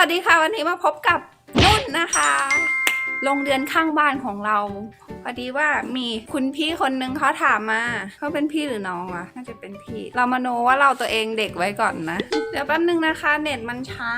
สวัสดีค่ะวันนี้มาพบกับนุ่นนะคะ โรงเรือนข้างบ้านของเราพอดีว่ามีคุณพี่คนนึงเขาถามมาเขาเป็นพี่หรือน้องวะน่าจะเป็นพี่ เรามาโนว่าเราตัวเองเด็กไว้ก่อนนะ เดี๋ยวแป๊บนึงนะคะ เน็ตมันช้า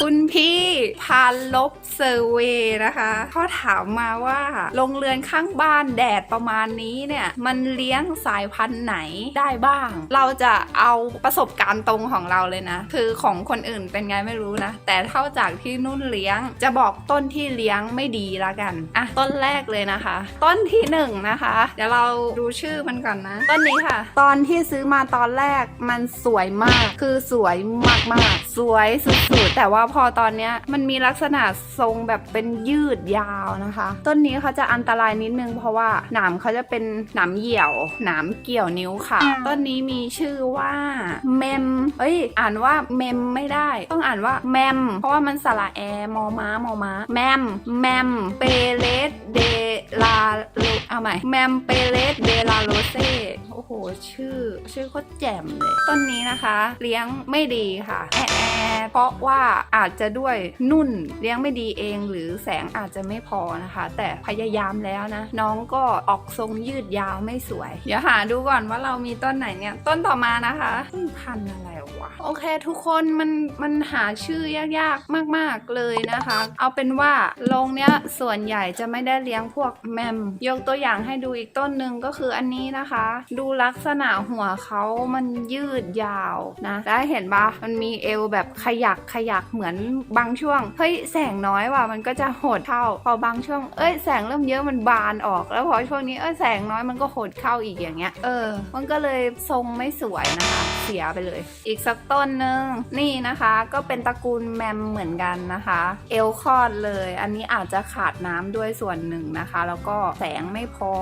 คุณพี่พาลบเซอร์เวนะคะเขาถามมาว่าโรงเรือนข้างบ้านแดดประมาณนี้เนี่ย มันเลี้ยงสายพันธุ์ไหนได้บ้าง เราจะเอาประสบการณ์ตรงของเราเลยนะ คือของคนอื่นเป็นไงไม่รู้นะ แต่เท่าจากที่นุ่นเลี้ยง จะบอกต้นที่เลี้ยงไม่ดีละกันอะต้นแรกเลยนะคะต้นที่หนึ่งนะคะ เดี๋ยวเราดูชื่อมันก่อนนะ ต้นนี้ค่ะ ตอนที่ซื้อมาตอนแรกมันสวยมาก คือสวยมากๆ สวยสุดๆ แต่ว่าพอตอนเนี้ยมันมีลักษณะทรงแบบเป็นยืดยาวนะคะ ต้นนี้เขาจะอันตรายนิดนึง เพราะว่าหนามเขาจะเป็นหนามเหี่ยว หนามเกี่ยวนิ้วค่ะ ต้นนี้มีชื่อว่าเมม เอ้ย อ่านว่าเมมไม่ได้ ต้องอ่านว่าแมม เพราะว่ามันสระแอมอม้ามอม้า แมม แมม เปเลสเดลาโลเอาใหม่แมมเปเลสเดลาโรเซโอ้โห ชื่อ ชื่อโคตรแจ่มเลยต้นนี้นะคะ เลี้ยงไม่ดีค่ะแอะแอะเพราะว่าอาจจะด้วยนุ่นเลี้ยงไม่ดีเอง หรือแสงอาจจะไม่พอนะคะ แต่พยายามแล้วนะ น้องก็ออกทรงยืดยาวไม่สวย เดี๋ยวหาดูก่อนว่าเรามีต้นไหนเนี่ย ต้นต่อมานะคะต้นพันธุ์อะไร วะโอเคทุกคนมันมันหาชื่อยากๆ มาก ๆเลยนะคะ เอาเป็นว่าโรงเนี้ยส่วนใหญ่จะไม่ได้เลี้ยงพวกแมม ยกตัวอย่างให้ดูอีกต้นหนึ่งก็คืออันนี้นะคะ ดูลักษณะหัวเขามันยืดยาวนะได้เห็นปะมันมีเอวแบบขยักขยักเหมือนบางช่วงเฮ้ยแสงน้อยว่ะมันก็จะหดเข้า พอบางช่วงเอ้ยแสงเริ่มเยอะมันบานออก แล้วพอช่วงนี้เอ้ยแสงน้อยมันก็หดเข้าอีกอย่างเงี้ย เออ มันก็เลยทรงไม่สวยนะคะ เสียไปเลย อีกสักต้นหนึ่งนี่นะคะก็เป็นตระกูลแมมเหมือนกันนะคะ เอลคอดเลย อันนี้อาจจะขาดน้ำด้วยส่วนหนึ่งนะคะ แล้วก็แสงไม่พอ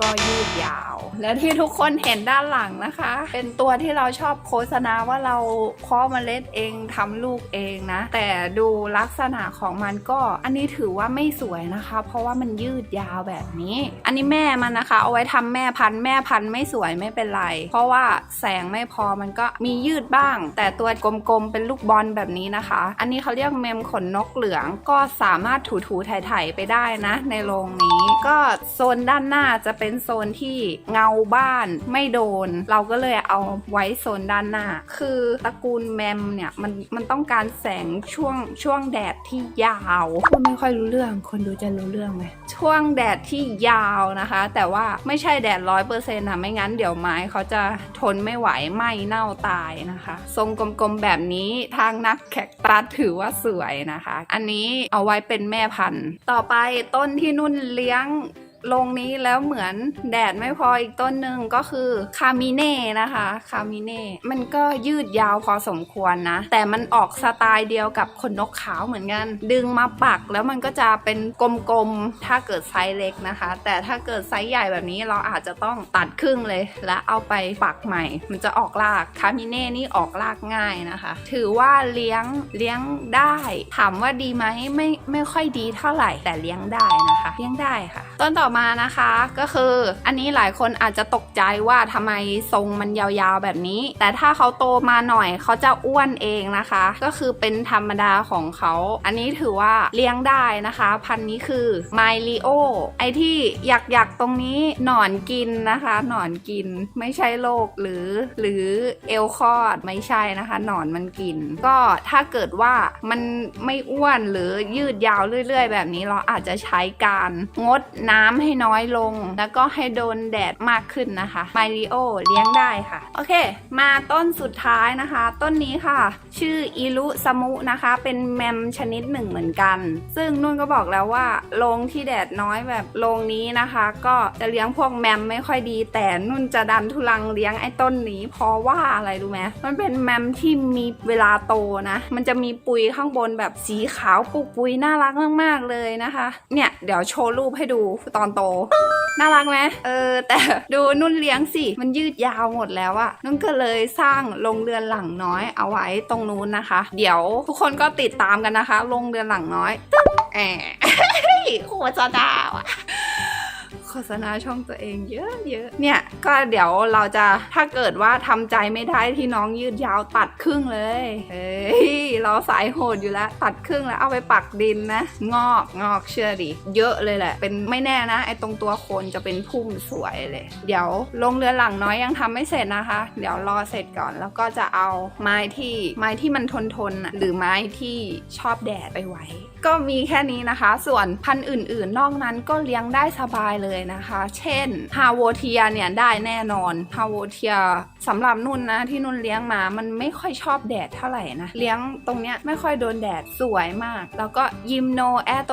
ก็ยืดยาว และที่ทุกคนเห็นด้านหลังนะคะ เป็นตัวที่เราชอบโฆษณาว่าเราเพาะเมล็ดเองทำลูกเองนะ แต่ดูลักษณะของมันก็อันนี้ถือว่าไม่สวยนะคะ เพราะว่ามันยืดยาวแบบนี้ อันนี้แม่มันนะคะ เอาไว้ทำแม่พันธุ์แม่พันธุ์ไม่สวยไม่เป็นไร เพราะว่าแสงไม่พอมันก็มียืดบ้าง แต่ตัวกลมๆ เป็นลูกบอลแบบนี้นะคะ อันนี้เขาเรียกเมมขนนกเหลือง ก็สามารถถูๆไถ่ๆไปได้นะ ในโรงนี้ ก็โซนด้านหน้าจะเป็นโซนที่เงาบ้านไม่โดน เราก็เลยเอาไว้โซนด้านหน้า คือตระกูลแมมเนี่ยมันมันต้องการแสงช่วงช่วงแดดที่ยาวพูดไม่ค่อยรู้เรื่อง คนดูจะรู้เรื่องไหมช่วงแดดที่ยาวนะคะ แต่ว่าไม่ใช่แดดร้อยเปอร์เซ็นต์ะไม่งั้นเดี๋ยวไม้เขาจะทนไม่ไหวไหม้เน่าตายนะคะ ทรงกลมๆแบบนี้ทางนักแขกตัดถือว่าสวยนะคะ อันนี้เอาไว้เป็นแม่พันธุ์ ต่อไปต้นที่นุ่นเลี้ยง ลงนี้แล้วเหมือนแดดไม่พออีกต้นหนึ่งก็คือคามิเน่นะคะคามิเน่มันก็ยืดยาวพอสมควรนะ แต่มันออกสไตล์เดียวกับขนนกขาวเหมือนกัน ดึงมาปักแล้วมันก็จะเป็นกลมๆ ถ้าเกิดไซส์เล็กนะคะ แต่ถ้าเกิดไซส์ใหญ่แบบนี้เราอาจจะต้องตัดครึ่งเลย แล้วเอาไปปักใหม่ มันจะออกรากคามิเน่นี่ออกรากง่ายนะคะ ถือว่าเลี้ยงเลี้ยงได้ ถามว่าดีไหมไม่ไม่ค่อยดีเท่าไหร่แต่เลี้ยงได้นะคะ เลี้ยงได้ค่ะต้นต่อมานะคะก็คืออันนี้หลายคนอาจจะตกใจว่าทำไมทรงมันยาวๆแบบนี้ แต่ถ้าเขาโตมาหน่อยเขาจะอ้วนเองนะคะ ก็คือเป็นธรรมดาของเขา อันนี้ถือว่าเลี้ยงได้นะคะ พันนี้คือไมลิโอไอที่อยากอยากๆตรงนี้หนอนกินนะคะ หนอนกินไม่ใช่โรคหรือ หรือเอลคอดไม่ใช่นะคะ หนอนมันกิน ก็ถ้าเกิดว่ามันไม่อ้วนหรือยืดยาวเรื่อย ๆ แบบนี้เราอาจจะใช้การงดน้ำให้น้อยลง แล้วก็ให้โดนแดดมากขึ้นนะคะไมลิโอเลี้ยงได้ค่ะ โอเค มาต้นสุดท้ายนะคะ ต้นนี้ค่ะ ชื่ออิรุสมุนะคะ เป็นแมมชนิดหนึ่งเหมือนกัน ซึ่งนุ่นก็บอกแล้วว่าโรงที่แดดน้อยแบบโรงนี้นะคะ ก็จะเลี้ยงพวกแมมไม่ค่อยดี แต่นุ่นจะดันทุลังเลี้ยงไอ้ต้นนี้ เพราะว่าอะไรรู้ไหมมันเป็นแมมที่มีเวลาโตนะ มันจะมีปุยข้างบนแบบสีขาวปุกปุยน่ารักมากๆเลยนะคะ เนี่ยเดี๋ยวโชว์รูปให้ดูตอนโต น่ารักไหมเออ แต่ดูนุ่นเลี้ยงสิ มันยืดยาวหมดแล้วอะนุ่นก็เลยสร้างโรงเรือนหลังน้อยเอาไว้ตรงนู้นนะคะ เดี๋ยวทุกคนก็ติดตามกันนะคะโรงเรือนหลังน้อยตึ๊งแอบโคตรจะดาวอะ ฆษณาช่องตัวเองเยอะเยอะเนี่ยก็เดี๋ยวเราจะถ้าเกิดว่าทำใจไม่ได้ที่น้องยืดยาวตัดครึ่งเลยเฮ้ยเราสายโหดอยู่แล้ว ตัดครึ่งแล้วเอาไปปักดินนะ งอกงอกเชื่อดิเยอะเลยแหละ เป็นไม่แน่นะ ไอ้ตรงตัวโคนจะเป็นพุ่มสวยเลย เดี๋ยวลงเรือหลังน้อยยังทำไม่เสร็จนะคะ เดี๋ยวรอเสร็จก่อนแล้วก็จะเอาไม้ที่ไม้ที่มันทนทนหรือไม้ที่ชอบแดดไปไว้ ก็มีแค่นี้นะคะ ส่วนพันธุ์อื่น ๆ นอกนั้นก็เลี้ยงได้สบายเลยนะคะ เช่นฮาโวเทียเนี่ยได้แน่นอนฮาโวเทียสำหรับนุ่นนะที่นุ่นเลี้ยงมา มันไม่ค่อยชอบแดดเท่าไหร่นะ เลี้ยงตรงเนี้ยไม่ค่อยโดนแดดสวยมาก แล้วก็ยิมโนแอโต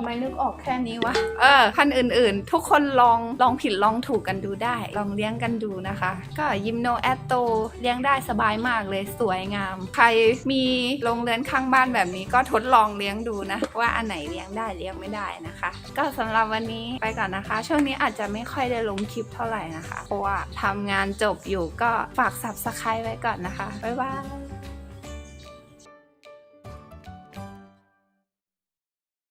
ทำไมนึกออกแค่นี้วะ เออพันธุ์อื่นๆ ทุกคนลองลองผิดลองถูกกันดูได้ ลองเลี้ยงกันดูนะคะ ก็ยิมโนแอตโตเลี้ยงได้สบายมากเลยสวยงาม ใครมีโรงเรือนข้างบ้านแบบนี้ก็ทดลองเลี้ยงดูนะ ว่าอันไหนเลี้ยงได้เลี้ยงไม่ได้นะคะ ก็สำหรับวันนี้ไปก่อนนะคะ ช่วงนี้อาจจะไม่ค่อยได้ลงคลิปเท่าไหร่นะคะ เพราะว่าทำงานจบอยู่ก็ฝาก subscribe ไว้ก่อนนะคะ บ๊ายบาย